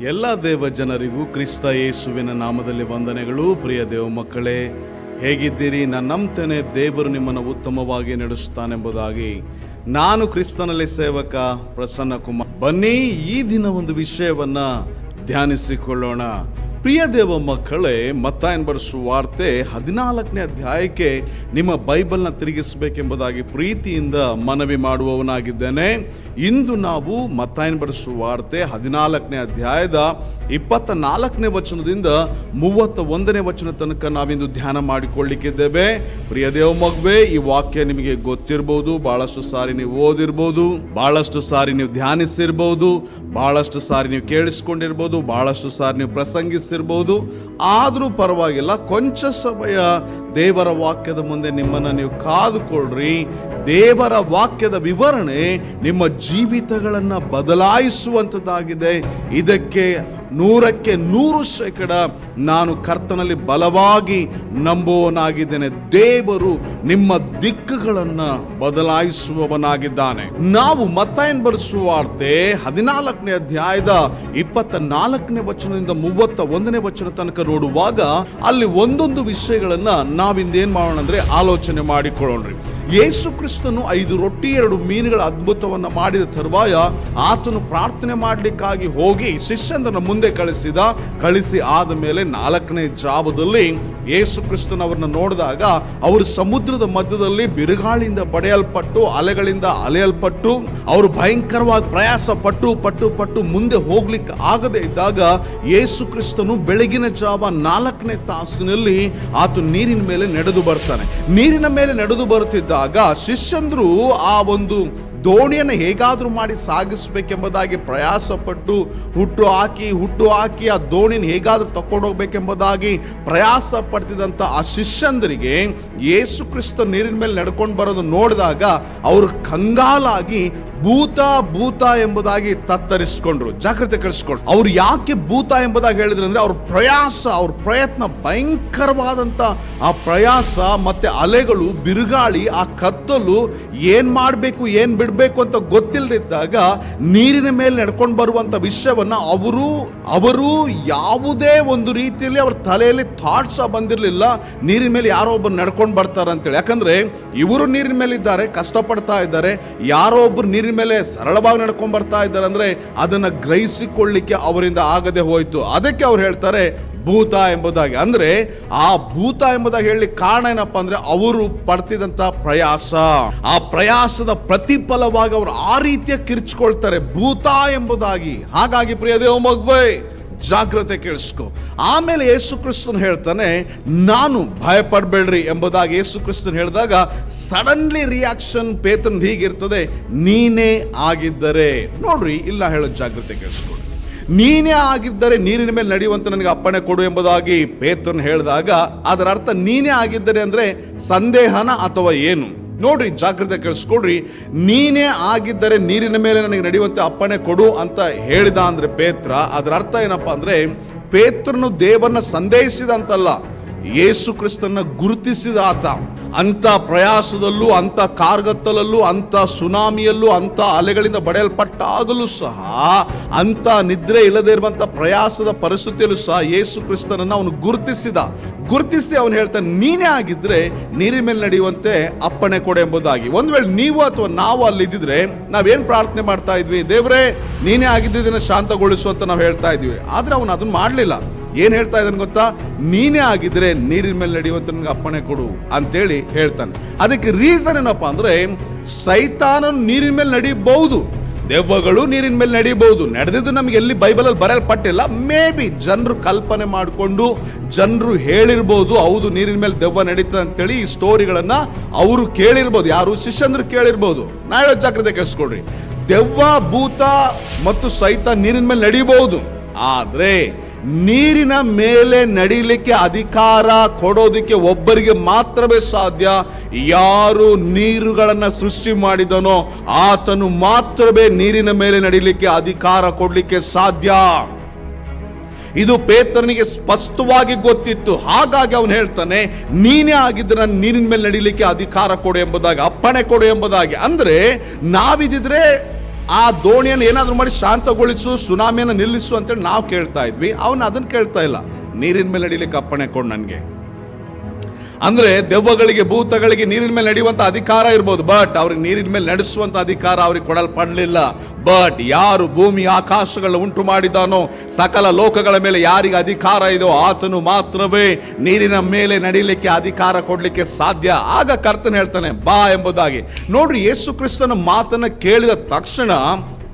ಎಲ್ಲ ದೇವ ಜನರಿಗೂ ಕ್ರಿಸ್ತ ಯೇಸುವಿನ ನಾಮದಲ್ಲಿ ವಂದನೆಗಳು. ಪ್ರಿಯ ದೇವ ಮಕ್ಕಳೇ, ಹೇಗಿದ್ದೀರಿ? ನಾನು ನಂಬ್ತೇನೆ, ದೇವರು ನಿಮ್ಮನ್ನು ಉತ್ತಮವಾಗಿ ನಡೆಸುತ್ತಾನೆಂಬುದಾಗಿ. ನಾನು ಕ್ರಿಸ್ತನಲ್ಲಿ ಸೇವಕ ಪ್ರಸನ್ನ ಕುಮಾರ್ ಬನ್ನಿ, ಈ ದಿನ ಒಂದು ವಿಷಯವನ್ನ ಧ್ಯಾನಿಸಿಕೊಳ್ಳೋಣ. ಪ್ರಿಯ ದೇವ ಮಕ್ಕಳೇ, ಮತ್ತಾಯನ್ ಬರೆಸುವ ವಾರ್ತೆ ಹದಿನಾಲ್ಕನೇ ಅಧ್ಯಾಯಕ್ಕೆ ನಿಮ್ಮ ಬೈಬಲ್ನ ತಿರುಗಿಸಬೇಕೆಂಬುದಾಗಿ ಪ್ರೀತಿಯಿಂದ ಮನವಿ ಮಾಡುವವನಾಗಿದ್ದೇನೆ. ಇಂದು ನಾವು ಮತ್ತಾಯನ್ ಬರೆಸುವ ವಾರ್ತೆ ಹದಿನಾಲ್ಕನೇ ಅಧ್ಯಾಯದ ಇಪ್ಪತ್ತ ನಾಲ್ಕನೇ ವಚನದಿಂದ ಮೂವತ್ತ ಒಂದನೇ ವಚನ ತನಕ ನಾವಿಂದು ಧ್ಯಾನ ಮಾಡಿಕೊಳ್ಳಿಕ್ಕಿದ್ದೇವೆ. ಪ್ರಿಯ ದೇವ ಮಗುವೆ, ಈ ವಾಕ್ಯ ನಿಮಗೆ ಗೊತ್ತಿರಬಹುದು ಬಹಳಷ್ಟು ಸಾರಿ ನೀವು ಓದಿರ್ಬೋದು, ಬಹಳಷ್ಟು ಸಾರಿ ನೀವು ಧ್ಯಾನಿಸಿರ್ಬೋದು, ಬಹಳಷ್ಟು ಸಾರಿ ನೀವು ಕೇಳಿಸ್ಕೊಂಡಿರ್ಬೋದು, ಬಹಳಷ್ಟು ಸಾರಿ ನೀವು ಪ್ರಸಂಗಿಸಿರ್ಬೋದು ಆದರೂ ಪರವಾಗಿಲ್ಲ, ಕೊಂಚ ಸಮಯ ದೇವರ ವಾಕ್ಯದ ಮುಂದೆ ನಿಮ್ಮನ್ನು ನೀವು ಕಾದುಕೊಳ್ಳ್ರಿ. ದೇವರ ವಾಕ್ಯದ ವಿವರಣೆ ನಿಮ್ಮ ಜೀವಿತಗಳನ್ನು ಬದಲಾಯಿಸುವಂಥದ್ದಾಗಿದೆ ಇದಕ್ಕೆ ನೂರಕ್ಕೆ ನೂರು ಶೇಕಡ ನಾನು ಕರ್ತನಲ್ಲಿ ಬಲವಾಗಿ ನಂಬುವನಾಗಿದ್ದೇನೆ ದೇವರು ನಿಮ್ಮ ದಿಕ್ಕುಗಳನ್ನು ಬದಲಾಯಿಸುವವನಾಗಿದ್ದಾನೆ. ನಾವು ಮತ್ತಾಯನ್ ಬರೆಸುವ ವಾರ್ತೆ ಹದಿನಾಲ್ಕನೇ ಅಧ್ಯಾಯದ ಇಪ್ಪತ್ತ ನಾಲ್ಕನೇ ವಚನದಿಂದ ಮೂವತ್ತ ಒಂದನೇ ವಚನ ತನಕ ನೋಡುವಾಗ ಅಲ್ಲಿ ಒಂದೊಂದು ವಿಷಯಗಳನ್ನ ನಾವಿಂದೇನ್ ಮಾಡೋಣ ಅಂದ್ರೆ ಆಲೋಚನೆ ಮಾಡಿಕೊಳ್ಳೋಣ್ರಿ. ಯೇಸು ಕ್ರಿಸ್ತನು ಐದು ರೊಟ್ಟಿ, ಎರಡು ಮೀನುಗಳ ಅದ್ಭುತವನ್ನು ಮಾಡಿದ ತರುವಾಯ ಆತನು ಪ್ರಾರ್ಥನೆ ಮಾಡಲಿಕ್ಕಾಗಿ ಹೋಗಿ ಶಿಷ್ಯಂದನ ಮುಂದೆ ಕಳಿಸಿದ. ಕಳಿಸಿ ಆದ ಮೇಲೆ ನಾಲ್ಕನೇ ಜಾವದಲ್ಲಿ ಯೇಸು ಕ್ರಿಸ್ತನವ್ರನ್ನ ನೋಡಿದಾಗ ಅವರು ಸಮುದ್ರದ ಮಧ್ಯದಲ್ಲಿ ಬಿರುಗಾಳಿಯಿಂದ ಪಡೆಯಲ್ಪಟ್ಟು ಅಲೆಗಳಿಂದ ಅಲೆಯಲ್ಪಟ್ಟು, ಅವರು ಭಯಂಕರವಾಗಿ ಪ್ರಯಾಸ ಪಟ್ಟು ಪಟ್ಟು ಪಟ್ಟು ಮುಂದೆ ಹೋಗ್ಲಿಕ್ಕೆ ಆಗದೆ ಇದ್ದಾಗ ಯೇಸು ಕ್ರಿಸ್ತನು ಬೆಳಗಿನ ಜಾವ ನಾಲ್ಕನೇ ತಾಸಿನಲ್ಲಿ ಆತ ನೀರಿನ ಮೇಲೆ ನಡೆದು ಬರ್ತಾನೆ. ನೀರಿನ ಮೇಲೆ ನಡೆದು ಬರುತ್ತಿದ್ದಾಗ ಶಿಷ್ಯಂದ್ರು ಆ ಒಂದು ದೋಣಿಯನ್ನು ಹೇಗಾದರೂ ಮಾಡಿ ಸಾಗಿಸಬೇಕೆಂಬುದಾಗಿ ಪ್ರಯಾಸಪಟ್ಟು ಹುಟ್ಟು ಹಾಕಿ ಹುಟ್ಟು ಹಾಕಿ ಆ ದೋಣಿನ ಹೇಗಾದರೂ ತಕೊಂಡೋಗ್ಬೇಕೆಂಬುದಾಗಿ ಪ್ರಯಾಸ ಪಡ್ತಿದ್ದಂಥ ಆ ಶಿಷ್ಯಂದರಿಗೆ ಯೇಸು ಕ್ರಿಸ್ತ ನೀರಿನ ಮೇಲೆ ನಡ್ಕೊಂಡು ಬರೋದು ನೋಡಿದಾಗ ಅವರು ಕಂಗಾಲಾಗಿ ಭೂತ ಭೂತ ಎಂಬುದಾಗಿ ತತ್ತರಿಸ್ಕೊಂಡ್ರು. ಜಾಗ್ರತೆ ಕಳಿಸ್ಕೊಂಡ್ರು ಅವ್ರು ಯಾಕೆ ಭೂತ ಎಂಬುದಾಗಿ ಹೇಳಿದ್ರು ಅಂದ್ರೆ ಅವ್ರ ಪ್ರಯಾಸ, ಅವ್ರ ಪ್ರಯತ್ನ ಭಯಂಕರವಾದಂತ ಆ ಪ್ರಯಾಸ ಮತ್ತೆ ಅಲೆಗಳು, ಬಿರುಗಾಳಿ, ಆ ಕತ್ತಲು ಏನು ಮಾಡಬೇಕು, ಏನು ಬಿಡಬೇಕು ಅಂತ ಗೊತ್ತಿಲ್ಲದಿದ್ದಾಗ ನೀರಿನ ಮೇಲೆ ನಡ್ಕೊಂಡು ಬರುವಂತ ವಿಷಯವನ್ನ ಅವರು ಅವರು ಯಾವುದೇ ಒಂದು ರೀತಿಯಲ್ಲಿ ಅವ್ರ ತಲೆಯಲ್ಲಿ ಥಾಟ್ಸ್ ಬಂದಿರಲಿಲ್ಲ. ನೀರಿನ ಮೇಲೆ ಯಾರೋ ಒಬ್ಬರು ನಡ್ಕೊಂಡು ಬರ್ತಾರೆ ಅಂತೇಳಿ. ಯಾಕಂದ್ರೆ ಇವರು ನೀರಿನ ಮೇಲೆ ಇದ್ದಾರೆ ಕಷ್ಟಪಡ್ತಾ ಇದ್ದಾರೆ. ಯಾರೋ ಒಬ್ರು ನೀರಿನ ಮೇಲೆ ಸರಳವಾಗಿ ನಡ್ಕೊಂಡು ಬರ್ತಾ ಇದ್ದಾರೆ ಅಂದ್ರೆ ಅದನ್ನ ಗ್ರಹಿಸಿಕೊಳ್ಳಿಕ್ಕೆ ಅವರಿಂದ ಆಗದೆ ಹೋಯಿತು. ಅದಕ್ಕೆ ಅವ್ರು ಹೇಳ್ತಾರೆ ಭೂತ ಎಂಬುದಾಗಿ. ಅಂದ್ರೆ ಆ ಭೂತ ಎಂಬುದಾಗಿ ಹೇಳಿ ಕಾರಣ ಏನಪ್ಪಾ ಅಂದ್ರೆ ಅವರು ಪಡ್ತಿದಂತ ಪ್ರಯಾಸ. ಆ ಪ್ರಯಾಸದ ಪ್ರತಿಫಲವಾಗಿ ಅವರು ಆ ರೀತಿಯ ಕಿರ್ಚ್ಕೊಳ್ತಾರೆ ಭೂತ ಎಂಬುದಾಗಿ. ಹಾಗಾಗಿ ಪ್ರಿಯ ದೇವ ಮಗುವೆ, ಜಾಗ್ರತೆ ಕೇಳಿಸ್ಕೊ. ಆಮೇಲೆ ಯೇಸು ಕ್ರಿಸ್ತನ್ ಹೇಳ್ತಾನೆ, ನಾನು ಭಯಪಡಬೇಡ್ರಿ ಎಂಬುದಾಗಿ ಯೇಸು ಕ್ರಿಸ್ತನ್ ಹೇಳಿದಾಗ ಸಡನ್ಲಿ ರಿಯಾಕ್ಷನ್ ಪೇತನ್ ಹೀಗಿರ್ತದೆ, ನೀನೇ ಆಗಿದ್ದರೆ. ನೋಡ್ರಿ, ಇಲ್ಲ ಹೇಳೋ ಜಾಗ್ರತೆ ಕೇಳಿಸ್ಕೊಳ್ಳಿ ನೀನೇ ಆಗಿದ್ದರೆ ನೀರಿನ ಮೇಲೆ ನಡೆಯುವಂತ ನನಗೆ ಅಪ್ಪಣೆ ಕೊಡು ಎಂಬುದಾಗಿ ಪೇತ್ರನ್ ಹೇಳಿದಾಗ, ಅದರ ಅರ್ಥ ನೀನೇ ಆಗಿದ್ದರೆ ಅಂದ್ರೆ ಸಂದೇಹನ ಅಥವಾ ಏನು? ನೋಡ್ರಿ, ಜಾಗ್ರತೆ ಕೇಳಿಸ್ಕೊಡ್ರಿ ನೀನೇ ಆಗಿದ್ದರೆ ನೀರಿನ ಮೇಲೆ ನನಗೆ ನಡೆಯುವಂತೆ ಅಪ್ಪಣೆ ಕೊಡು ಅಂತ ಹೇಳಿದ ಅಂದ್ರೆ ಪೇತ್ರ. ಅದರ ಅರ್ಥ ಏನಪ್ಪಾ ಅಂದ್ರೆ ಪೇತ್ರನು ದೇವರನ್ನ ಸಂದೇಹಿಸಿದ ಅಂತಲ್ಲ ಯೇಸು ಕ್ರಿಸ್ತನ ಗುರುತಿಸಿದ ಆತ. ಅಂತ ಪ್ರಯಾಸದಲ್ಲೂ ಅಂತ ಕಾರ್ಗತ್ತಲಲ್ಲೂ ಅಂತ ಸುನಾಮಿಯಲ್ಲೂ ಅಂತ ಅಲೆಗಳಿಂದ ಬಡೆಯಲ್ಪಟ್ಟಾಗಲೂ ಸಹ ಅಂತ ನಿದ್ರೆ ಇಲ್ಲದೆ ಇರುವಂತ ಪ್ರಯಾಸದ ಪರಿಸ್ಥಿತಿಯಲ್ಲೂ ಸಹ ಯೇಸು ಕ್ರಿಸ್ತನನ್ನ ಅವನು ಗುರುತಿಸಿದ. ಗುರುತಿಸಿ ಅವನು ಹೇಳ್ತಾನೆ ನೀನೇ ಆಗಿದ್ರೆ ನೀರಿನ ಮೇಲೆ ನಡೆಯುವಂತೆ ಅಪ್ಪಣೆ ಕೊಡೆ ಎಂಬುದಾಗಿ. ಒಂದ್ ವೇಳೆ ನೀವು ಅಥವಾ ನಾವು ಅಲ್ಲಿ ಇದ್ದಿದ್ರೆ ನಾವೇನ್ ಪ್ರಾರ್ಥನೆ ಮಾಡ್ತಾ ಇದ್ವಿ? ದೇವ್ರೆ, ನೀನೇ ಆಗಿದ್ದಿದ್ದನ್ನು ಶಾಂತಗೊಳಿಸು ಅಂತ ನಾವು ಹೇಳ್ತಾ ಇದ್ವಿ. ಆದ್ರೆ ಅವನು ಅದನ್ನ ಮಾಡ್ಲಿಲ್ಲ. ಏನ್ ಹೇಳ್ತಾ ಇದ್ದಾನೆ ಗೊತ್ತಾ? ನೀನೇ ಆಗಿದ್ರೆ ನೀರಿನ ಮೇಲೆ ನಡೆಯುವಂತ ನನಗೆ ಅಪ್ಪಣೆ ಕೊಡು ಅಂತೇಳಿ ಹೇಳ್ತಾನೆ. ಅದಕ್ಕೆ ರೀಸನ್ ಏನಪ್ಪಾ ಅಂದ್ರೆ ಸೈತಾನನು ನೀರಿನ ಮೇಲೆ ನಡೀಬಹುದು, ದೆವ್ವಗಳು ನೀರಿನ ಮೇಲೆ ನಡೀಬಹುದು. ನಡೆದಿದ್ದು ನಮಗೆ ಎಲ್ಲಿ ಬೈಬಲಲ್ಲಿ ಬರೆಯಲ್ಪಟ್ಟಿಲ್ಲ. ಮೇ ಬಿ ಜನರು ಕಲ್ಪನೆ ಮಾಡಿಕೊಂಡು, ಜನರು ಹೇಳಿರ್ಬೋದು, ಹೌದು, ನೀರಿನ ಮೇಲೆ ದೆವ್ವ ನಡೀತದೆ ಅಂತೇಳಿ ಈ ಸ್ಟೋರಿಗಳನ್ನ ಅವರು ಕೇಳಿರ್ಬೋದು, ಯಾರು ಶಿಷ್ಯಂದ್ರು ಕೇಳಿರ್ಬೋದು. ನಾ ಹೇಳೋ ಜಾಗ್ರತೆ ಕೇಳಿಸ್ಕೊಡ್ರಿ ದೆವ್ವ, ಭೂತ ಮತ್ತು ಸೈತ ನೀರಿನ ಮೇಲೆ ನಡೀಬಹುದು. ಆದ್ರೆ ನೀರಿನ ಮೇಲೆ ನಡೀಲಿಕ್ಕೆ ಅಧಿಕಾರ ಕೊಡೋದಕ್ಕೆ ಒಬ್ಬರಿಗೆ ಮಾತ್ರವೇ ಸಾಧ್ಯ. ಯಾರು ನೀರುಗಳನ್ನು ಸೃಷ್ಟಿ ಮಾಡಿದನೋ ಆತನು ಮಾತ್ರವೇ ನೀರಿನ ಮೇಲೆ ನಡೀಲಿಕ್ಕೆ ಅಧಿಕಾರ ಕೊಡಲಿಕ್ಕೆ ಸಾಧ್ಯ. ಇದು ಪೇತ್ರನಿಗೆ ಸ್ಪಷ್ಟವಾಗಿ ಗೊತ್ತಿತ್ತು. ಹಾಗಾಗಿ ಅವನು ಹೇಳ್ತಾನೆ, ನೀನೇ ಆಗಿದ್ರೆ ನೀರಿನ ಮೇಲೆ ನಡೀಲಿಕ್ಕೆ ಅಧಿಕಾರ ಕೊಡು ಎಂಬುದಾಗಿ, ಅಪ್ಪಣೆ ಕೊಡು ಎಂಬುದಾಗಿ. ಅಂದ್ರೆ ನಾವಿದಿದ್ರೆ ಆ ದೋಣಿಯನ್ನು ಏನಾದರೂ ಮಾಡಿ ಶಾಂತಗೊಳಿಸು, ಸುನಾಮಿಯನ್ನು ನಿಲ್ಲಿಸು ಅಂತೇಳಿ ನಾವು ಕೇಳ್ತಾ ಇದ್ವಿ. ಅವನು ಅದನ್ನು ಕೇಳ್ತಾ ಇಲ್ಲ. ನೀರಿನ ಮೇಲೆ ಅಡಿಲಿಕ್ಕೆ ಅಪ್ಪಣೆ ಕೊಡು ನನಗೆ. ಅಂದ್ರೆ ದೆವ್ವಗಳಿಗೆ, ಭೂತಗಳಿಗೆ ನೀರಿನ ಮೇಲೆ ನಡೆಯುವಂತ ಅಧಿಕಾರ ಇರ್ಬೋದು. ಬಟ್ ಅವ್ರಿಗೆ ನೀರಿನ ಮೇಲೆ ನಡೆಸುವಂತ ಅಧಿಕಾರ ಅವ್ರಿಗೆ ಕೊಡಲ್ಪಡಲಿಲ್ಲ. ಬಟ್ ಯಾರು ಭೂಮಿ ಆಕಾಶಗಳನ್ನು ಉಂಟು ಮಾಡಿದಾನೋ, ಸಕಲ ಲೋಕಗಳ ಮೇಲೆ ಯಾರಿಗೆ ಅಧಿಕಾರ ಇದೋ ಆತನು ಮಾತ್ರವೇ ನೀರಿನ ಮೇಲೆ ನಡೀಲಿಕ್ಕೆ ಅಧಿಕಾರ ಕೊಡ್ಲಿಕ್ಕೆ ಸಾಧ್ಯ. ಆಗ ಕರ್ತನ ಹೇಳ್ತಾನೆ, ಬಾ ಎಂಬುದಾಗಿ. ನೋಡ್ರಿ, ಯೇಸು ಕ್ರಿಸ್ತನ ಮಾತನ್ನ ಕೇಳಿದ ತಕ್ಷಣ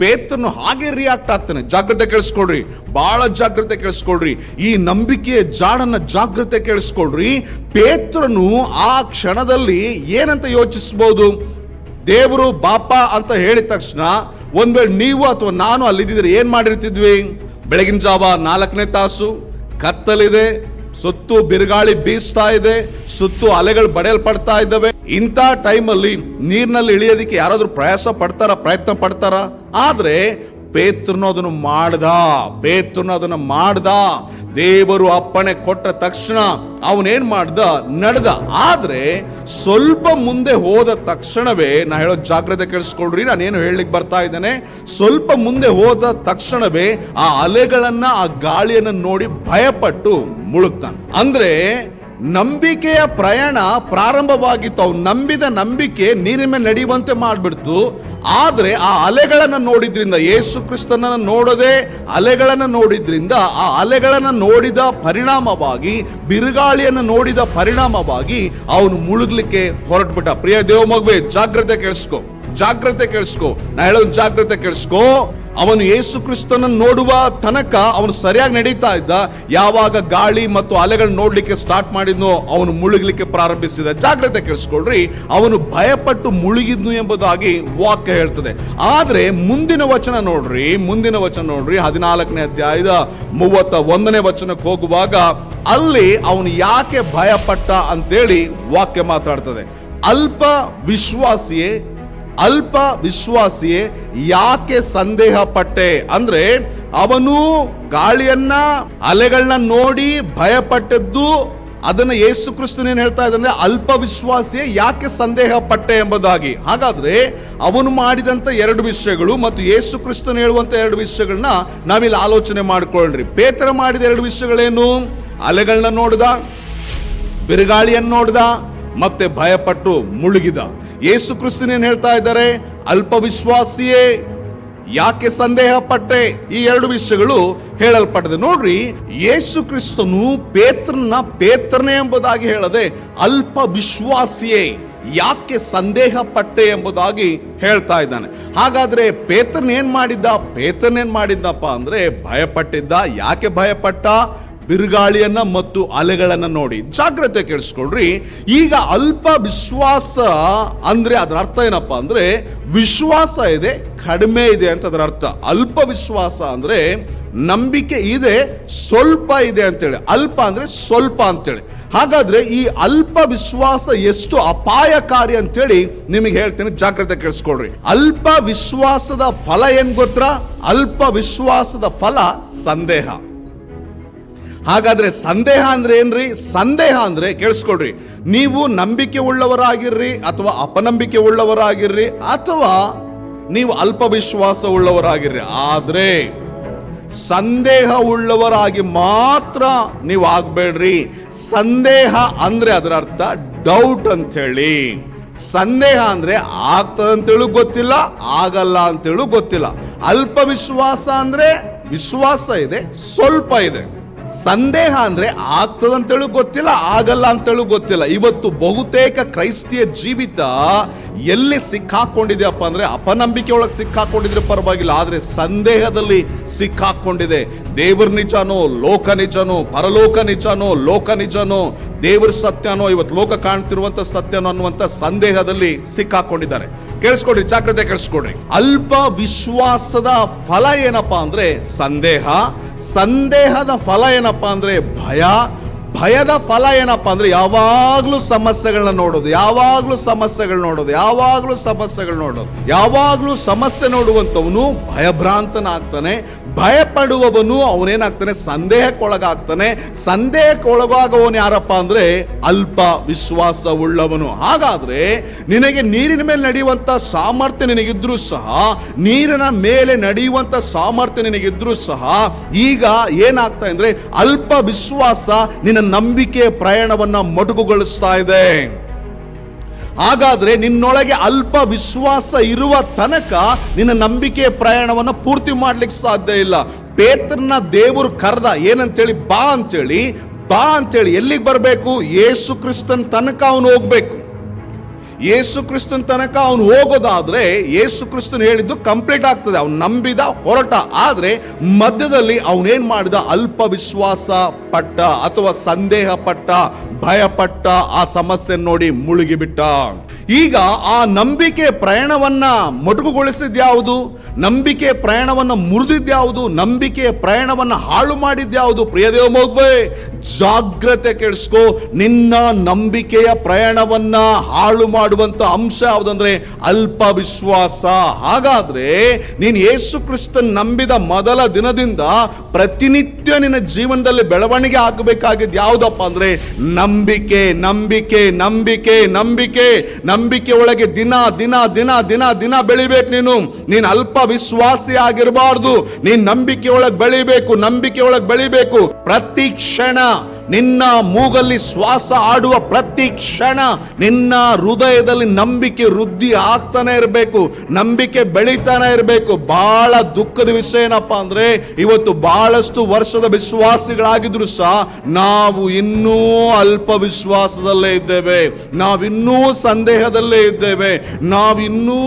ಪೇತ್ರನು ಹಾಗೆ ರಿಯಾಕ್ಟ್ ಆಗ್ತಾನೆ. ಜಾಗ್ರತೆ ಕೇಳಿಸ್ಕೊಳ್ರಿ. ಬಹಳ ಜಾಗ್ರತೆ ಕೇಳಿಸ್ಕೊಳ್ರಿ. ಈ ನಂಬಿಕೆಯ ಜಾಡನ್ನ ಜಾಗ್ರತೆ ಕೇಳಿಸ್ಕೊಳ್ರಿ. ಪೇತ್ರನು ಆ ಕ್ಷಣದಲ್ಲಿ ಏನಂತ ಯೋಚಿಸಬಹುದು ದೇವರು ಬಾಪ ಅಂತ ಹೇಳಿದ ತಕ್ಷಣ ಒಂದ್ ವೇಳೆ ನೀವು ಅಥವಾ ನಾನು ಅಲ್ಲಿದ್ದಿದ್ರೆ ಏನ್ ಮಾಡಿರ್ತಿದ್ವಿ? ಬೆಳಗಿನ ಜಾವ ನಾಲ್ಕನೇ ತಾಸು, ಕತ್ತಲಿದೆ ಸುತ್ತು ಬಿರುಗಾಳಿ ಬೀಸ್ತಾ ಇದೆ, ಸುತ್ತು ಅಲೆಗಳು ಬಡಿಯಲ್ಪಡ್ತಾ ಇದ್ದಾವೆ. ಇಂಥ ಟೈಮಲ್ಲಿ ನೀರಿನಲ್ಲಿ ಇಳಿಯೋದಕ್ಕೆ ಯಾರಾದರೂ ಪ್ರಯಾಸ ಪಡ್ತಾರ, ಪ್ರಯತ್ನ ಪಡ್ತಾರ? ಆದ್ರೆ ಪೇತ್ರನು ಅದನ್ನು ಮಾಡ್ದ, ಪೇತ್ರನು ಅದನ್ನು ಮಾಡ್ದ. ದೇವರು ಅಪ್ಪಣೆ ಕೊಟ್ಟ ತಕ್ಷಣ ಅವನೇನ್ ಮಾಡ್ದ? ನಡೆದ. ಆದ್ರೆ ಸ್ವಲ್ಪ ಮುಂದೆ ಹೋದ ತಕ್ಷಣವೇ, ನಾ ಹೇಳೋ ಜಾಗ್ರತೆ ಕೇಳಿಸ್ಕೊಳ್ರಿ, ನಾನೇನು ಹೇಳಲಿಕ್ಕೆ ಬರ್ತಾ ಇದ್ದೇನೆ. ಸ್ವಲ್ಪ ಮುಂದೆ ಹೋದ ತಕ್ಷಣವೇ ಆ ಅಲೆಗಳನ್ನ, ಆ ಗಾಳಿಯನ್ನು ನೋಡಿ ಭಯಪಟ್ಟು ಮುಳುಗ್ತಾನೆ. ಅಂದ್ರೆ ನಂಬಿಕೆಯ ಪ್ರಯಾಣ ಪ್ರಾರಂಭವಾಗಿತ್ತು. ಅವ್ನು ನಂಬಿದ ನಂಬಿಕೆ ನೀರಿನ ಮೇಲೆ ನಡೆಯುವಂತೆ ಮಾಡಿಬಿಡ್ತು. ಆದರೆ ಆ ಅಲೆಗಳನ್ನು ನೋಡಿದ್ರಿಂದ ಯೇಸು ಕ್ರಿಸ್ತನನ್ನು ನೋಡದೆ ಅಲೆಗಳನ್ನು ನೋಡಿದ್ರಿಂದ, ಆ ಅಲೆಗಳನ್ನು ನೋಡಿದ ಪರಿಣಾಮವಾಗಿ, ಬಿರುಗಾಳಿಯನ್ನು ನೋಡಿದ ಪರಿಣಾಮವಾಗಿ ಅವನು ಮುಳುಗ್ಲಿಕ್ಕೆ ಹೊರಟ್ಬಿಟ್ಟ. ಪ್ರಿಯ ದೇವ ಮಗುವೆ ಜಾಗ್ರತೆ ಕೇಳಿಸ್ಕೊ. ಜಾಗ್ರತೆ ಕೇಳಿಸ್ಕೊ. ನಾ ಹೇಳೋದು ಜಾಗ್ರತೆ ಕೇಳಿಸ್ಕೊ. ಅವನು ಯೇಸು ಕ್ರಿಸ್ತನನ್ನು ನೋಡುವ ತನಕ ಅವನು ಸರಿಯಾಗಿ ನಡೀತಾ ಇದ್ದ. ಯಾವಾಗ ಗಾಳಿ ಮತ್ತು ಅಲೆಗಳನ್ನ ನೋಡ್ಲಿಕ್ಕೆ ಸ್ಟಾರ್ಟ್ ಮಾಡಿದ್ನೋ ಅವನು ಮುಳುಗಲಿಕ್ಕೆ ಪ್ರಾರಂಭಿಸಿದ. ಜಾಗ್ರತೆ ಕೇಳಿಸ್ಕೊಳ್ರಿ. ಅವನು ಭಯಪಟ್ಟು ಮುಳುಗಿದ್ನು ಎಂಬುದಾಗಿ ವಾಕ್ಯ ಹೇಳ್ತದೆ. ಆದರೆ ಮುಂದಿನ ವಚನ ನೋಡ್ರಿ, ಮುಂದಿನ ವಚನ ನೋಡ್ರಿ. ಹದಿನಾಲ್ಕನೇ ಅಧ್ಯಾಯದ ಮೂವತ್ತ ಒಂದನೇ ವಚನಕ್ಕೆ ಹೋಗುವಾಗ ಅಲ್ಲಿ ಅವನು ಯಾಕೆ ಭಯಪಟ್ಟ ಅಂತೇಳಿ ವಾಕ್ಯ ಮಾತಾಡ್ತದೆ. ಅಲ್ಪ ವಿಶ್ವಾಸಿಯೇ ಅಲ್ಪ ವಿಶ್ವಾಸಿಯೇ ಯಾಕೆ ಸಂದೇಹ ಪಟ್ಟೆ ಅಂದ್ರೆ ಅವನು ಗಾಳಿಯನ್ನ, ಅಲೆಗಳನ್ನ ನೋಡಿ ಭಯಪಟ್ಟದ್ದು ಅದನ್ನ ಯೇಸು ಕ್ರಿಸ್ತನೇನು ಹೇಳ್ತಾ ಇದ್ದಾನೆ? ಅಲ್ಪ ವಿಶ್ವಾಸಿಯೇ ಯಾಕೆ ಸಂದೇಹ ಪಟ್ಟೆ ಎಂಬುದಾಗಿ. ಹಾಗಾದ್ರೆ ಅವನು ಮಾಡಿದಂತ ಎರಡು ವಿಷಯಗಳು ಮತ್ತು ಯೇಸು ಕ್ರಿಸ್ತನ್ ಹೇಳುವಂತ ಎರಡು ವಿಷಯಗಳನ್ನ ನಾವಿಲ್ಲಿ ಆಲೋಚನೆ ಮಾಡ್ಕೊಳ್ರಿ ಪೇತ್ರ ಮಾಡಿದ ಎರಡು ವಿಷಯಗಳೇನು? ಅಲೆಗಳನ್ನ ನೋಡ್ದ, ಬಿರುಗಾಳಿಯನ್ನು ನೋಡ್ದ, ಮತ್ತೆ ಭಯಪಟ್ಟು ಮುಳುಗಿದ. ಯೇಸು ಕ್ರಿಸ್ತನೇನು ಹೇಳ್ತಾ ಇದ್ದಾರೆ, ಅಲ್ಪ ವಿಶ್ವಾಸಿಯೇ, ಯಾಕೆ ಸಂದೇಹ ಪಟ್ಟೆ ಈ ಎರಡು ವಿಷಯಗಳು ಹೇಳಲ್ಪಟ್ಟಿದೆ ನೋಡ್ರಿ, ಯೇಸು ಕ್ರಿಸ್ತನು ಪೇತ್ರನ ಪೇತ್ರನೇ ಎಂಬುದಾಗಿ ಹೇಳದೆ, ಅಲ್ಪ ವಿಶ್ವಾಸಿಯೇ, ಯಾಕೆ ಸಂದೇಹ ಪಟ್ಟೆ ಎಂಬುದಾಗಿ ಹೇಳ್ತಾ ಇದ್ದಾನೆ. ಹಾಗಾದ್ರೆ ಪೇತ್ರನೇನ್ ಮಾಡಿದ್ದ? ಪೇತ್ರನ್ ಏನ್ ಮಾಡಿದ್ದಪ್ಪ ಅಂದ್ರೆ ಭಯಪಟ್ಟಿದ್ದ. ಯಾಕೆ ಭಯಪಟ್ಟ? ಬಿರುಗಾಳಿಯನ್ನ ಮತ್ತು ಅಲೆಗಳನ್ನ ನೋಡಿ. ಜಾಗ್ರತೆ ಕೇಳಿಸ್ಕೊಳ್ರಿ. ಈಗ ಅಲ್ಪ ವಿಶ್ವಾಸ ಅಂದ್ರೆ ಅದರ ಅರ್ಥ ಏನಪ್ಪಾ ಅಂದ್ರೆ ವಿಶ್ವಾಸ ಇದೆ, ಕಡಿಮೆ ಇದೆ ಅಂತ ಅದರ ಅರ್ಥ. ಅಲ್ಪ ವಿಶ್ವಾಸ ಅಂದ್ರೆ ನಂಬಿಕೆ ಇದೆ, ಸ್ವಲ್ಪ ಇದೆ ಅಂತೇಳಿ. ಅಲ್ಪ ಅಂದ್ರೆ ಸ್ವಲ್ಪ ಅಂತೇಳಿ. ಹಾಗಾದ್ರೆ ಈ ಅಲ್ಪ ವಿಶ್ವಾಸ ಎಷ್ಟು ಅಪಾಯಕಾರಿ ಅಂತೇಳಿ ನಿಮಗೆ ಹೇಳ್ತೇನೆ, ಜಾಗ್ರತೆ ಕೇಳಿಸ್ಕೊಳ್ರಿ. ಅಲ್ಪ ವಿಶ್ವಾಸದ ಫಲ ಏನ್ ಗೊತ್ತಾ? ಅಲ್ಪ ವಿಶ್ವಾಸದ ಫಲ ಸಂದೇಹ. ಹಾಗಾದ್ರೆ ಸಂದೇಹ ಅಂದ್ರೆ ಏನ್ರಿ? ಸಂದೇಹ ಅಂದ್ರೆ ಕೇಳಿಸ್ಕೊಳ್ರಿ. ನೀವು ನಂಬಿಕೆ ಉಳ್ಳವರಾಗಿರ್ರಿ ಅಥವಾ ಅಪನಂಬಿಕೆ ಉಳ್ಳವರಾಗಿರ್ರಿ ಅಥವಾ ನೀವು ಅಲ್ಪ ವಿಶ್ವಾಸ ಉಳ್ಳವರಾಗಿರ್ರಿ ಆದ್ರೆ ಸಂದೇಹ ಉಳ್ಳವರಾಗಿ ಮಾತ್ರ ನೀವು ಆಗ್ಬೇಡ್ರಿ. ಸಂದೇಹ ಅಂದ್ರೆ ಅದರ ಅರ್ಥ ಡೌಟ್ ಅಂತ ಹೇಳಿ ಸಂದೇಹ ಅಂದ್ರೆ ಆಗ್ತದಂತೇಳು ಗೊತ್ತಿಲ್ಲ, ಆಗಲ್ಲ ಅಂತೇಳು ಗೊತ್ತಿಲ್ಲ. ಅಲ್ಪ ವಿಶ್ವಾಸ ಅಂದ್ರೆ ವಿಶ್ವಾಸ ಇದೆ, ಸ್ವಲ್ಪ ಇದೆ. ಸಂದೇಹ ಅಂದ್ರೆ ಆಗ್ತದಂತೇಳು ಗೊತ್ತಿಲ್ಲ, ಆಗಲ್ಲ ಅಂತೇಳು ಗೊತ್ತಿಲ್ಲ. ಇವತ್ತು ಬಹುತೇಕ ಕ್ರೈಸ್ತಿಯ ಜೀವಿತ ಎಲ್ಲಿ ಸಿಕ್ಕಾಕೊಂಡಿದೆಯಪ್ಪ ಅಂದ್ರೆ ಅಪನಂಬಿಕೆ ಒಳಗೆ ಸಿಕ್ಕಾಕೊಂಡಿದ್ರೆ ಪರವಾಗಿಲ್ಲ, ಆದ್ರೆ ಸಂದೇಹದಲ್ಲಿ ಸಿಕ್ಕಾಕೊಂಡಿದೆ. ದೇವ್ರ ನಿಜನೋ, ಲೋಕ ನಿಜನೋ, ಪರಲೋಕ ನಿಜನೋ, ಲೋಕ ನಿಜನೋ, ದೇವ್ರ ಸತ್ಯನೋ, ಇವತ್ತು ಲೋಕ ಕಾಣ್ತಿರುವಂತ ಸತ್ಯನೋ ಅನ್ನುವಂತ ಸಂದೇಹದಲ್ಲಿ ಸಿಕ್ಕಾಕೊಂಡಿದ್ದಾರೆ. ಕೇಳಿಸ್ಕೊಡ್ರಿ, ಜಾಗ್ರತೆ ಕೇಳಿಸ್ಕೊಡ್ರಿ. ಅಲ್ಪ ವಿಶ್ವಾಸದ ಫಲ ಏನಪ್ಪಾ ಅಂದ್ರೆ ಸಂದೇಹ. ಸಂದೇಹದ ಫಲ ಏನಪ್ಪಾ ಅಂದ್ರೆ ಭಯ. ಭಯದ ಫಲ ಏನಪ್ಪಾ ಅಂದ್ರೆ ಯಾವಾಗ್ಲೂ ಸಮಸ್ಯೆಗಳನ್ನ ನೋಡೋದು, ಯಾವಾಗ್ಲೂ ಸಮಸ್ಯೆಗಳು ನೋಡೋದು, ಯಾವಾಗ್ಲೂ ಸಮಸ್ಯೆಗಳು ನೋಡೋದು. ಯಾವಾಗ್ಲೂ ಸಮಸ್ಯೆ ನೋಡುವಂತವನು ಭಯಭ್ರಾಂತನಾಗ್ತಾನೆ ಭಯಪಡುವವನು ಅವನೇನಾಗ್ತಾನೆ? ಸಂದೇಹಕ್ಕೊಳಗಾಗ್ತಾನೆ. ಸಂದೇಹಕ್ಕೊಳಗಾಗವನು ಯಾರಪ್ಪ ಅಂದ್ರೆ ಅಲ್ಪ ವಿಶ್ವಾಸ ಉಳ್ಳವನು ಹಾಗಾದ್ರೆ ನಿನಗೆ ನೀರಿನ ಮೇಲೆ ನಡೆಯುವಂತ ಸಾಮರ್ಥ್ಯ ನಿನಗಿದ್ರು ಸಹ, ನೀರಿನ ಮೇಲೆ ನಡೆಯುವಂತ ಸಾಮರ್ಥ್ಯ ನಿನಗಿದ್ರು ಸಹ, ಈಗ ಏನಾಗ್ತಾ ಅಂದ್ರೆ ಅಲ್ಪ ವಿಶ್ವಾಸ ನಿನ್ನ ನಂಬಿಕೆಯ ಪ್ರಯಾಣವನ್ನ ಮೊಟಕುಗೊಳಿಸ್ತಾ ಇದೆ. ಹಾಗಾದ್ರೆ ನಿನ್ನೊಳಗೆ ಅಲ್ಪ ವಿಶ್ವಾಸ ಇರುವ ತನಕ ನಿನ್ನ ನಂಬಿಕೆ ಪ್ರಯಾಣವನ್ನು ಪೂರ್ತಿ ಮಾಡ್ಲಿಕ್ಕೆ ಸಾಧ್ಯ ಇಲ್ಲ. ಪೇತ್ರನ ದೇವರು ಕರೆದ, ಏನಂತೇಳಿ? ಬಾ ಅಂತೇಳಿ ಬಾ ಅಂತೇಳಿ ಎಲ್ಲಿಗೆ ಬರಬೇಕು? ಯೇಸು ಕ್ರಿಸ್ತನ್ ತನಕ ಅವನು ಹೋಗ್ಬೇಕು. ಯೇಸು ಕ್ರಿಸ್ತನ್ ತನಕ ಅವನು ಹೋಗೋದಾದ್ರೆ ಯೇಸು ಕ್ರಿಸ್ತನ್ ಹೇಳಿದ್ದು ಕಂಪ್ಲೀಟ್ ಆಗ್ತದೆ. ಅವನು ನಂಬಿದ, ಹೊರಟ. ಆದರೆ ಮಧ್ಯದಲ್ಲಿ ಅವನೇನ್ ಮಾಡಿದ? ಅಲ್ಪ ವಿಶ್ವಾಸ ಪಟ್ಟ ಅಥವಾ ಸಂದೇಹ ಪಟ್ಟ ಭಯಪಟ್ಟ ಆ ಸಮಸ್ಯೆ ನೋಡಿ ಮುಳುಗಿಬಿಟ್ಟ. ಈಗ ಆ ನಂಬಿಕೆ ಪ್ರಯಾಣವನ್ನ ಮೊಟಕುಗೊಳಿಸಿದ್ಯಾವುದು, ನಂಬಿಕೆ ಪ್ರಯಾಣವನ್ನ ಮುರಿದಿದ್ಯಾವುದು, ನಂಬಿಕೆ ಪ್ರಯಾಣವನ್ನ ಹಾಳು ಮಾಡಿದ್ಯಾವುದು ಪ್ರಿಯದೇವ ಮಗುವೆ, ಜಾಗ್ರತೆ ಕೇಳಿಸ್ಕೋ. ನಿನ್ನ ನಂಬಿಕೆಯ ಪ್ರಯಾಣವನ್ನ ಹಾಳು ಮಾಡುವಂತ ಅಂಶ ಯಾವುದಂದ್ರೆ ಅಲ್ಪ ವಿಶ್ವಾಸ. ಹಾಗಾದ್ರೆ ನೀನು ಯೇಸು ಕ್ರಿಸ್ತನ್ ನಂಬಿದ ಮೊದಲ ದಿನದಿಂದ ಪ್ರತಿನಿತ್ಯ ನಿನ್ನ ಜೀವನದಲ್ಲಿ ಬೆಳವಣಿಗೆ ಆಗಬೇಕಾಗಿದ್ದು ಯಾವುದಪ್ಪ ಅಂದ್ರೆ ನಂಬಿಕೆ ನಂಬಿಕೆ ನಂಬಿಕೆ ನಂಬಿಕೆ. ನಂಬಿಕೆ ಒಳಗೆ ದಿನ ದಿನ ದಿನ ದಿನ ದಿನ ಬೆಳಿಬೇಕು ನೀನು. ನೀನು ಅಲ್ಪ ವಿಶ್ವಾಸಿ ಆಗಿರಬಾರ್ದು. ನೀನ್ ನಂಬಿಕೆ ಒಳಗೆ ಬೆಳಿಬೇಕು, ನಂಬಿಕೆ ಒಳಗೆ ಬೆಳಿಬೇಕು. ಪ್ರತಿ ಕ್ಷಣ ನಿನ್ನ ಮೂಗಲ್ಲಿ ಶ್ವಾಸ ಆಡುವ ಪ್ರತಿ ಕ್ಷಣ ನಿನ್ನ ಹೃದಯದಲ್ಲಿ ನಂಬಿಕೆ ವೃದ್ಧಿ ಆಗ್ತಾನೆ ಇರಬೇಕು, ನಂಬಿಕೆ ಬೆಳೀತಾನೆ ಇರಬೇಕು. ಬಹಳ ದುಃಖದ ವಿಷಯ ಏನಪ್ಪಾ ಅಂದ್ರೆ, ಇವತ್ತು ಬಹಳಷ್ಟು ವರ್ಷದ ವಿಶ್ವಾಸಿಗಳಾಗಿದ್ರು ಸಹ ನಾವು ಇನ್ನೂ ಅಲ್ಪ ವಿಶ್ವಾಸದಲ್ಲೇ ಇದ್ದೇವೆ. ನಾವಿನ್ನೂ ಸಂದೇಹದಲ್ಲೇ ಇದ್ದೇವೆ. ನಾವಿನ್ನೂ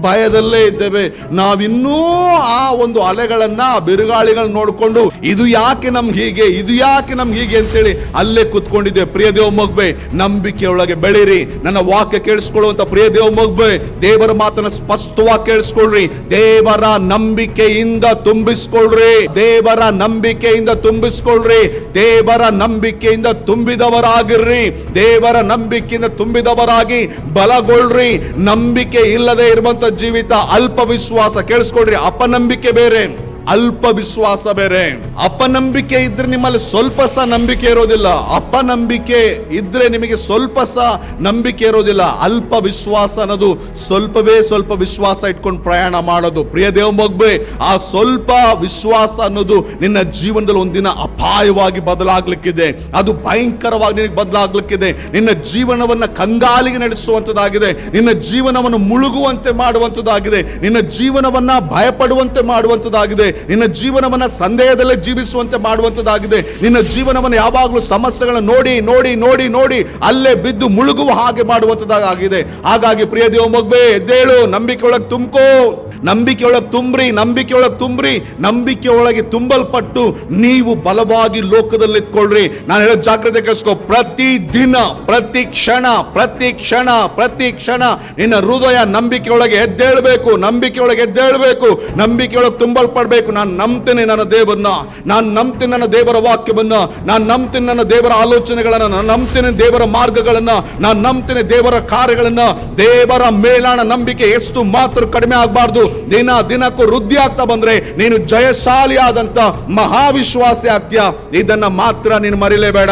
ಭಯದಲ್ಲೇ ಇದ್ದೇವೆ. ನಾವಿನ್ನೂ ಆ ಒಂದು ಅಲೆಗಳನ್ನ, ಬಿರುಗಾಳಿಗಳನ್ನ ನೋಡಿಕೊಂಡು, ಇದು ಯಾಕೆ ನಮ್ಗೆ ಹೀಗೆ, ಇದು ಯಾಕೆ ನಮ್ಗೆ ಹೀಗೆ ಅಂತೇಳಿ ಅಲ್ಲೇ ಕುತ್ಕೊಂಡಿದ್ದೆ. ಪ್ರಿಯ ಮಗ್ಬೆ, ನಂಬಿಕೆಯೊಳಗೆ ಬೆಳೀರಿ. ನನ್ನ ವಾಕ್ಯ ಕೇಳಿಸ್ಕೊಳ್ಳುವಂತ ಪ್ರಿಯ ಮಗ್ಬೆ, ದೇವರ ಮಾತನ್ನ ಸ್ಪಷ್ಟವಾಗಿ ಕೇಳಿಸ್ಕೊಳ್ರಿ. ದೇವರ ನಂಬಿಕೆಯಿಂದ ತುಂಬಿಸ್ಕೊಳ್ರಿ. ದೇವರ ನಂಬಿಕೆಯಿಂದ ತುಂಬಿಸ್ಕೊಳ್ರಿ. ದೇವರ ನಂಬಿಕೆಯಿಂದ ತುಂಬಿದವರಾಗಿರ್ರಿ. ದೇವರ ನಂಬಿಕೆಯಿಂದ ತುಂಬಿದವರಾಗಿ ಬಲಗೊಳ್ರಿ. ನಂಬಿಕೆ ಇಲ್ಲದೆ ಇರುವಂತ ಜೀವಿತ ಅಲ್ಪ ವಿಶ್ವಾಸ ಕೇಳಿಸ್ಕೊಳ್ರಿ. ಅಪನಂಬಿಕೆ ಬೇರೆ. ಅಲ್ಪ ವಿಶ್ವಾಸ ಬೇರೆ ಅಪನಂಬಿಕೆ ಇದ್ರೆ ನಿಮ್ಮಲ್ಲಿ ಸ್ವಲ್ಪ ಸಹ ನಂಬಿಕೆ ಇರೋದಿಲ್ಲ. ಅಪನಂಬಿಕೆ ಇದ್ರೆ ನಿಮಗೆ ಸ್ವಲ್ಪ ಸಹ ನಂಬಿಕೆ ಇರೋದಿಲ್ಲ. ಅಲ್ಪ ವಿಶ್ವಾಸ ಅನ್ನೋದು ಸ್ವಲ್ಪವೇ ಸ್ವಲ್ಪ ವಿಶ್ವಾಸ ಇಟ್ಕೊಂಡು ಪ್ರಯಾಣ ಮಾಡೋದು. ಪ್ರಿಯ ದೇವ ಮಗ್ಬೆ, ಆ ಸ್ವಲ್ಪ ವಿಶ್ವಾಸ ಅನ್ನೋದು ನಿನ್ನ ಜೀವನದಲ್ಲಿ ಒಂದಿನ ಅಪಾಯವಾಗಿ ಬದಲಾಗ್ಲಿಕ್ಕಿದೆ. ಅದು ಭಯಂಕರವಾಗಿ ನಿನಗೆ ಬದಲಾಗ್ಲಿಕ್ಕಿದೆ. ನಿನ್ನ ಜೀವನವನ್ನ ಕಂಗಾಲಿಗೆ ನಡೆಸುವಂತದ್ದಾಗಿದೆ. ನಿನ್ನ ಜೀವನವನ್ನು ಮುಳುಗುವಂತೆ ಮಾಡುವಂತದ್ದಾಗಿದೆ. ನಿನ್ನ ಜೀವನವನ್ನ ಭಯಪಡುವಂತೆ ಮಾಡುವಂತದ್ದಾಗಿದೆ. ನಿನ್ನ ಜೀವನವನ್ನ ಸಂದೇಹದಲ್ಲೇ ಜೀವಿಸುವಂತೆ ಮಾಡುವಂಥದ್ದಾಗಿದೆ. ನಿನ್ನ ಜೀವನವನ್ನು ಯಾವಾಗಲೂ ಸಮಸ್ಯೆಗಳನ್ನು ನೋಡಿ ನೋಡಿ ನೋಡಿ ನೋಡಿ ಅಲ್ಲೇ ಬಿದ್ದು ಮುಳುಗುವ ಹಾಗೆ ಮಾಡುವಂಥದ್ದಾಗಿದೆ. ಹಾಗಾಗಿ ಪ್ರಿಯ ದೇವ ಮಗ್ಬೆ ಎದ್ದೇಳು, ನಂಬಿಕೆ ಒಳಗೆ ತುಂಬ್ಕೋ. ನಂಬಿಕೆ ಒಳಗೆ ತುಂಬ್ರಿ, ನಂಬಿಕೆಯೊಳಗೆ ತುಂಬ್ರಿ, ನಂಬಿಕೆಯೊಳಗೆ ತುಂಬಲ್ಪಟ್ಟು ನೀವು ಬಲವಾಗಿ ಲೋಕದಲ್ಲಿ ಇಟ್ಕೊಳ್ರಿ ನಾನು ಹೇಳೋ ಜಾಗ್ರತೆ ಕಳಿಸ್ಕೊ. ಪ್ರತಿ ದಿನ ಪ್ರತಿ ಕ್ಷಣ ಪ್ರತಿ ಕ್ಷಣ ಪ್ರತಿ ಕ್ಷಣ ನಿನ್ನ ಹೃದಯ ನಂಬಿಕೆಯೊಳಗೆ ಎದ್ದೇಳಬೇಕು ನಂಬಿಕೆ ಒಳಗೆ ಎದ್ದೇಳಬೇಕು ನಂಬಿಕೆ ಒಳಗೆ ತುಂಬಲ್ಪಡ್ಬೇಕು. ನಾನು ನಂಬ್ತೀನಿ ನನ್ನ ದೇವರನ್ನ. ನಾನು ನಂಬ್ತೀನಿ ನನ್ನ ದೇವರ ವಾಕ್ಯವನ್ನ. ನಾನು ನಂಬ್ತೀನಿ ನನ್ನ ದೇವರ ಆಲೋಚನೆಗಳನ್ನ. ನಾನು ನಂಬ್ತೀನಿ ದೇವರ ಮಾರ್ಗಗಳನ್ನ. ನಾನು ನಂಬ್ತೀನಿ ದೇವರ ಕಾರ್ಯಗಳನ್ನ. ದೇವರ ಮೇಲಾಣ ನಂಬಿಕೆ ಎಷ್ಟು ಮಾತ್ರ ಕಡಿಮೆ ಆಗಬಾರ್ದು. ದಿನ ದಿನಕ್ಕೂ ವೃದ್ಧಿ ಆಗ್ತಾ ಬಂದ್ರೆ ನೀನು ಜಯಶಾಲಿ ಆದಂತ ಮಹಾವಿಶ್ವಾಸಿ ಆಗ್ತೀಯ. ಇದನ್ನ ಮಾತ್ರ ನೀನು ಮರಿಲೇಬೇಡ.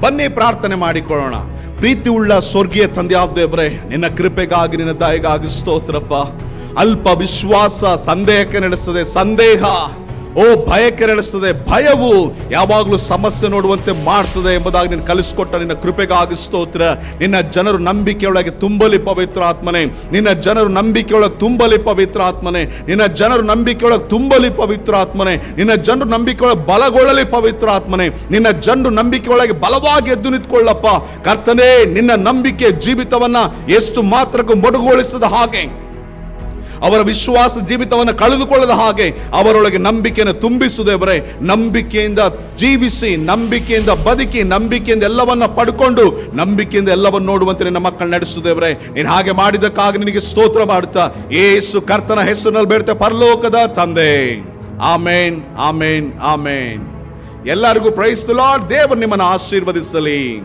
ಬನ್ನಿ ಪ್ರಾರ್ಥನೆ ಮಾಡಿಕೊಳ್ಳೋಣ. ಪ್ರೀತಿ ಉಳ್ಳ ಸ್ವರ್ಗೀಯ ತಂದೆ ದೇವ್ರೆ, ನಿನ್ನ ಕೃಪೆಗಾಗಿ, ನಿನ್ನ ದಯಗಾಗಿ ಸ್ತೋತ್ರಪ್ಪ. ಅಲ್ಪ ವಿಶ್ವಾಸ ಸಂದೇಹಕ್ಕೆ ನಡೆಸ್ತದೆ. ಸಂದೇಹ. ಓ, ಭಯ ಕೆರಳಿಸ್ತದೆ. ಭಯವು ಯಾವಾಗಲೂ ಸಮಸ್ಯೆ ನೋಡುವಂತೆ ಮಾಡ್ತದೆ ಎಂಬುದಾಗಿ ನೀನು ಕಲಿಸ್ಕೊಟ್ಟ ನಿನ್ನ ಕೃಪೆಗಾಗಿ ಸ್ತೋತ್ರ. ನಿನ್ನ ಜನರು ನಂಬಿಕೆಯೊಳಗೆ ತುಂಬಲಿ ಪವಿತ್ರ ಆತ್ಮನೆ. ನಿನ್ನ ಜನರು ನಂಬಿಕೆಯೊಳಗೆ ತುಂಬಲಿ ಪವಿತ್ರ ಆತ್ಮನೆ. ನಿನ್ನ ಜನರು ನಂಬಿಕೆಯೊಳಗೆ ತುಂಬಲಿ ಪವಿತ್ರ ಆತ್ಮನೆ. ನಿನ್ನ ಜನರು ನಂಬಿಕೆಯೊಳಗೆ ಬಲಗೊಳ್ಳಲಿ ಪವಿತ್ರ ಆತ್ಮನೆ. ನಿನ್ನ ಜನರು ನಂಬಿಕೆಯೊಳಗೆ ಬಲವಾಗಿ ಎದ್ದು ನಿಂತ್ಕೊಳ್ಳಪ್ಪ. ಕರ್ತನೇ, ನಿನ್ನ ನಂಬಿಕೆ ಜೀವಿತವನ್ನ ಎಷ್ಟು ಮಾತ್ರಕ್ಕೂ ಮೊಡಗುಗೊಳಿಸದ ಹಾಗೆ. ಅವರ ವಿಶ್ವಾಸ ಜೀವಿತವನ್ನು ಕಳೆದುಕೊಳ್ಳದ ಹಾಗೆ ಅವರೊಳಗೆ ನಂಬಿಕೆಯನ್ನು ತುಂಬಿಸುವುದೇವರೇ ನಂಬಿಕೆಯಿಂದ ಜೀವಿಸಿ, ನಂಬಿಕೆಯಿಂದ ಬದುಕಿ, ನಂಬಿಕೆಯಿಂದ ಎಲ್ಲವನ್ನ ಪಡ್ಕೊಂಡು, ನಂಬಿಕೆಯಿಂದ ಎಲ್ಲವನ್ನು ನೋಡುವಂತೆ ನಿನ್ನ ಮಕ್ಕಳು ನಡೆಸುವುದೇವರೇ ನೀನು ಹಾಗೆ ಮಾಡಿದಕ್ಕಾಗಿ ನಿನಗೆ ಸ್ತೋತ್ರ ಮಾಡುತ್ತಾ. ಏಸು ಕರ್ತನ ಹೆಸರಿನಲ್ಲಿ ಬೇಡ್ತೆ ಪರಲೋಕದ ತಂದೆ. ಆಮೇನ್ ಆಮೇನ್ ಆಮೇನ್. ಎಲ್ಲರಿಗೂ ಪ್ರೈಸ್ ಲಾರ್ಡ್ ದೇವರು ನಿಮ್ಮನ್ನು ಆಶೀರ್ವದಿಸಲಿ.